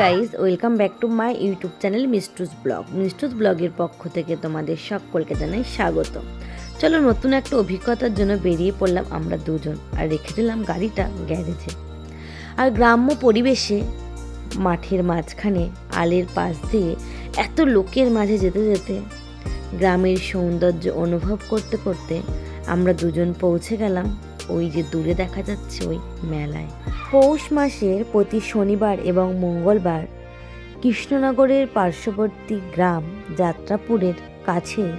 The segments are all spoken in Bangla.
Guys welcome back to my YouTube channel Mistu's blog Mistu's ব্লগের পক্ষ থেকে তোমাদের সকলকে জানাই স্বাগত চলো নতুন একটা অভিজ্ঞতার জন্য বেরিয়ে পড়লাম আমরা দুজন, আর রেখে দিলাম গাড়িটা গ্যারেজে। আর গ্রাম্য পরিবেশে মাঠের মাঝখানে আলের পাশ দিয়ে এত লোকের মাঝে যেতে যেতে গ্রামের সৌন্দর্য অনুভব করতে করতে আমরা দুজন পৌঁছে গেলাম ওই যে দূরে দেখা যাচ্ছে ওই মেলায়। পৌষ মাসের প্রতি শনিবার এবং মঙ্গলবার কৃষ্ণনগরের পার্শ্ববর্তী গ্রাম যাত্রাপুরের কাছে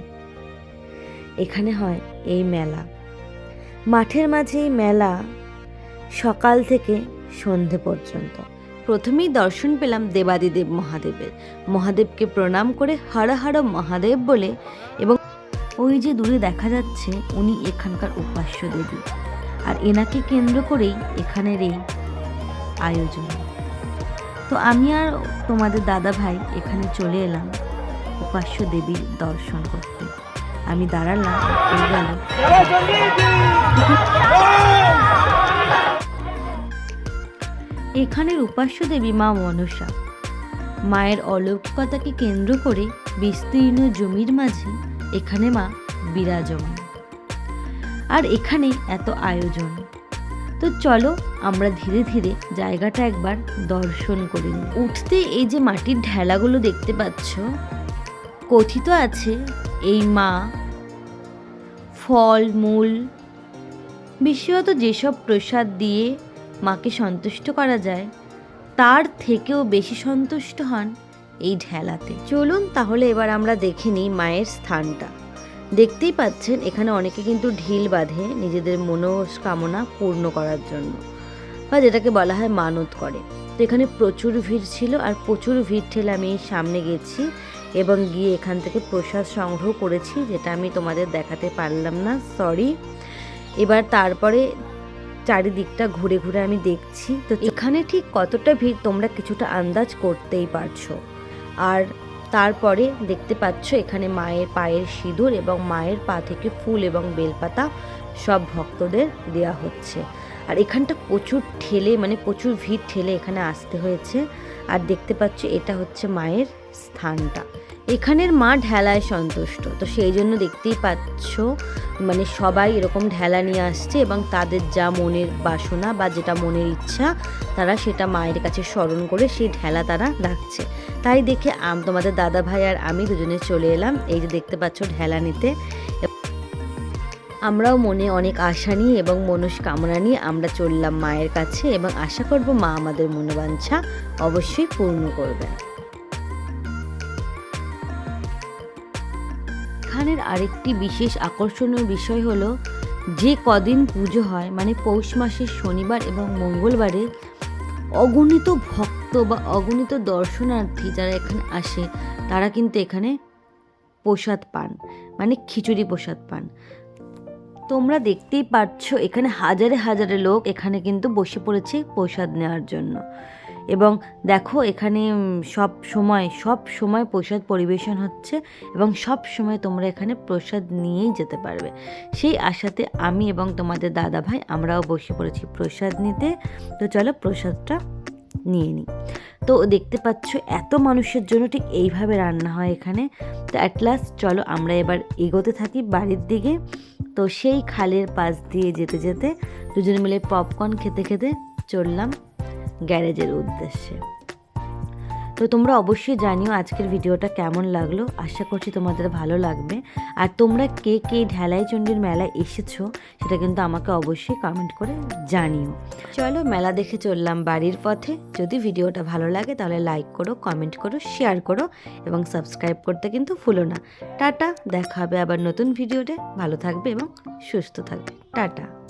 এখানে হয় এই মেলা। মাঠের মাঝে এই মেলা সকাল থেকে সন্ধে পর্যন্ত। প্রথমেই দর্শন পেলাম দেবাদিদেব মহাদেবের। মহাদেবকে প্রণাম করে হর হর মহাদেব বলে এবং ওই যে দূরে দেখা যাচ্ছে উনি এখানকার উপাস্য দেবী। আর এনাকে কেন্দ্র করেই এখানের এই আয়োজন। তো আমি আর তোমাদের দাদা ভাই এখানে চলে এলাম উপাস্য দেবীর দর্শন করতে। আমি দাঁড়ালাম এখানের উপাস্য দেবী মা মনসা। মায়ের অলৌকিকতাকে কেন্দ্র করে বিস্তীর্ণ জমির মাঝে এখানে মা বিরাজমান। আর এখানে এত আয়োজন। তো চলো আমরা ধীরে ধীরে জায়গাটা একবার দর্শন করে উঠতে এই যে মাটির ঢেলাগুলো দেখতে পাচ্ছ, কথিত আছে এই মা, ফল, মূল, বিশেষত যেসব প্রসাদ দিয়ে মাকে সন্তুষ্ট করা যায়, তার থেকেও বেশি সন্তুষ্ট হন এই ঢেলাতে। চলুন তাহলে এবার আমরা দেখে নিই মায়ের স্থানটা। দেখতেই পাচ্ছেন, এখানে অনেকে কিন্তু ঢিল বাঁধে নিজেদের মনস্কামনা পূর্ণ করার জন্য বা যেটাকে বলা হয় মানত করে। তো এখানে প্রচুর ভিড় ছিল আর প্রচুর ভিড় ঠেলে আমি সামনে গেছি এবং গিয়ে এখান থেকে প্রসাদ সংগ্রহ করেছি, যেটা আমি তোমাদের দেখাতে পারলাম না সরি এবার তারপরে চারিদিকটা ঘুরে ঘুরে আমি দেখছি। তো এখানে ঠিক কতটা ভিড় তোমরা কিছুটা আন্দাজ করতেই পারছ। আর তারপরে দেখতে পাচ্ছ এখানে মায়ের পায়ের সিঁদুর এবং মায়ের পা থেকে ফুল এবং বেলপাতা সব ভক্তদের দেয়া হচ্ছে। আর এখানটা প্রচুর ঠেলে মানে প্রচুর ভিড় ঠেলে এখানে আসতে হয়েছে। আর দেখতে পাচ্ছ এটা হচ্ছে মায়ের স্থানটা। এখানের মা ঢেলায় সন্তুষ্ট। তো সেই জন্য দেখতেই পাচ্ছ মানে সবাই এরকম ঢেলা নিয়ে আসছে এবং তাদের যা মনের বাসনা বা যেটা মনের ইচ্ছা, তারা সেটা মায়ের কাছে স্মরণ করে সেই ঢেলা তারা রাখছে। তাই দেখে আম, তোমাদের দাদা ভাই আর আমি দুজনে চলে এলাম। এই যে দেখতে পাচ্ছ ঢেলা নিতে। আমরাও মনে অনেক আশা নিয়ে এবং মনস্কামনা নিয়ে আমরা চললাম মায়ের কাছে এবং আশা করব মা আমাদের মনোবাঞ্ছা অবশ্যই পূর্ণ করবে এখানের আরেকটি বিশেষ আকর্ষণীয় বিষয় হলো যে কদিন পুজো হয় মানে পৌষ মাসের শনিবার এবং মঙ্গলবারে, অগণিত ভক্ত বা অগণিত দর্শনার্থী যারা এখানে আসে, তারা কিন্তু এখানে প্রসাদ পান মানে খিচুড়ি প্রসাদ পান। তোমরা দেখতেই পাচ্ছ এখানে হাজারে হাজারে লোক এখানে কিন্তু বসে পড়েছে প্রসাদ নেওয়ার জন্য। এবং দেখো এখানে সব সময় সব সময় প্রসাদ পরিবেশন হচ্ছে এবং সব সময় তোমরা এখানে প্রসাদ নিয়েই যেতে পারবে। সেই আশাতে আমি এবং তোমাদের দাদা ভাই আমরাও বসে পড়েছি প্রসাদ নিতে। তো চলো প্রসাদটা নিয়ে নিই। তো দেখতে পাচ্ছ এত মানুষের জন্য ঠিক এইভাবে রান্না হয় এখানে। তো অ্যাট লাস্ট চলো আমরা এবার এগোতে থাকি বাড়ির দিকে। তো সেই খালের পাশ দিয়ে যেতে যেতে দুজন মিলে পপকর্ন খেতে খেতে চললাম। গ্যারেজের উদ্দেশ্যে। তো তোমরা অবশ্যই জানিও আজকের ভিডিওটা কেমন লাগল। আশা করছি তোমাদের ভালো লাগবে। আর তোমরা কে কে ঢেলাই চণ্ডীর মেলায় এসেছ সেটা কিন্তু আমাকে অবশ্যই কমেন্ট করে জানিও। চলো মেলা দেখে চললাম বাড়ির পথে। যদি ভিডিওটা ভালো লাগে তাহলে লাইক করো কমেন্ট করো শেয়ার করো এবং সাবস্ক্রাইব করতে কিন্তু ভুলো না। টাটা, দেখা হবে আবার নতুন ভিডিওতে। ভালো থাকবে এবং সুস্থ থাকবে। টাটা।